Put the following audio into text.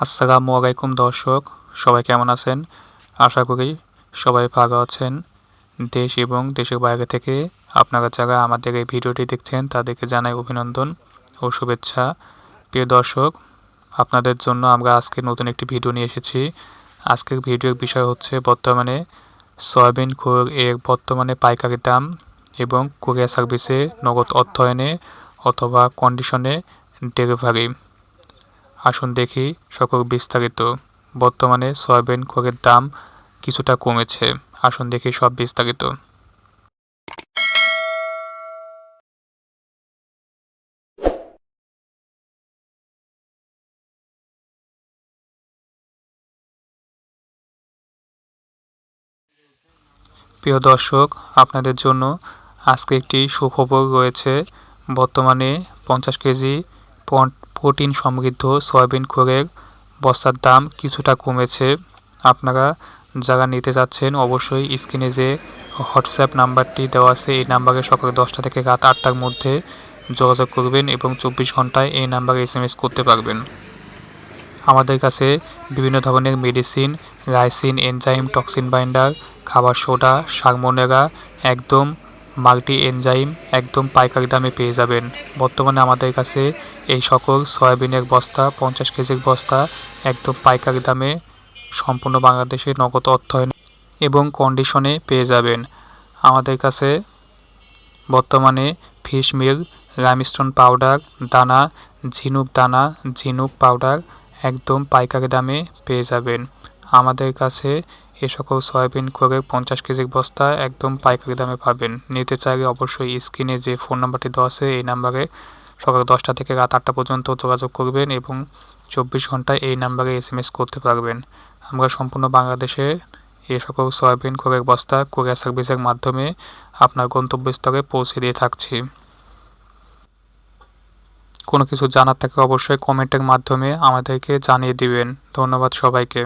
আসসালামু আলাইকুম, দর্শক। সবাই কেমন আছেন? আশা করি সবাই ভালো আছেন। দেশ এবং দেশের বাইরে থেকে আপনারা যারা আমাদের এই ভিডিওটি দেখছেন, তাদেরকে জানাই অভিনন্দন ও শুভেচ্ছা। প্রিয় দর্শক, আপনাদের জন্য আমরা আজকে নতুন একটি ভিডিও নিয়ে এসেছি। আজকের ভিডিওর বিষয় হচ্ছে বর্তমানে সয়াবিন খোর এর বর্তমানে পাইকারি দাম এবং কুরিয়ার সার্ভিসে নগদ অর্থায়নে অথবা কন্ডিশনে ডেলিভারি আসুন দেখি সকল বিস্তারিত। বর্তমানে সয়াবিন খোরের দাম কিছুটা কমেছে। আসুন দেখি সব বিস্তারিত। প্রিয় দর্শক, আপনাদের জন্য আজকে একটি সুখবর রয়েছে। বর্তমানে পঞ্চাশ কেজি প্রোটিন সমৃদ্ধ সয়াবিন খোরের বস্তার দাম কিছুটা কমেছে। আপনারা যারা নিতে যাচ্ছেন, অবশ্যই স্ক্রিনে যে হোয়াটসঅ্যাপ নাম্বারটি দেওয়া আছে, এই নাম্বারে সকাল দশটা থেকে রাত আটটার মধ্যে যোগাযোগ করবেন এবং চব্বিশ ঘন্টায় এই নাম্বারে এস করতে পারবেন। আমাদের কাছে বিভিন্ন ধরনের মেডিসিন, রাইসিন, এনজাইম, টক্সিন বাইন্ডার, খাবার সোডা সারমোনেরা একদম মাল্টি এনজাইম একদম পাইকারি দামে পেয়ে যাবেন। বর্তমানে আমাদের কাছে এই সকল সয়াবিনের বস্তা, পঞ্চাশ কেজির বস্তা, একদম পাইকারি দামে সম্পূর্ণ বাংলাদেশে নগদ অর্থায়ন এবং কন্ডিশনে পেয়ে যাবেন। আমাদের কাছে বর্তমানে ফিশ মিল লাইমস্টোন পাউডার দানা, ঝিনুক দানা, ঝিনুক পাউডার একদম পাইকারি দামে পেয়ে যাবেন। আমাদের কাছে এ সকল সয়াবিন করে পঞ্চাশ কেজির বস্তা একদম পাইকারি দামে পাবেন। নিতে চাইলে অবশ্যই স্ক্রিনে যে ফোন নাম্বারটি দেওয়া আছে, এই নাম্বারে সকাল দশটা থেকে রাত আটটা পর্যন্ত যোগাযোগ করবেন এবং চব্বিশ ঘন্টায় এই নাম্বারে এস এম এস করতে পারবেন। আমরা সম্পূর্ণ বাংলাদেশে এ সকল সয়াবিন করে বস্তা কোরিয়া সার্ভিসের মাধ্যমে আপনার গন্তব্যস্থলে পৌঁছে দিয়ে থাকছি। কোনো কিছু জানার থাকে অবশ্যই কমেন্টের মাধ্যমে আমাদেরকে জানিয়ে দিবেন। ধন্যবাদ সবাইকে।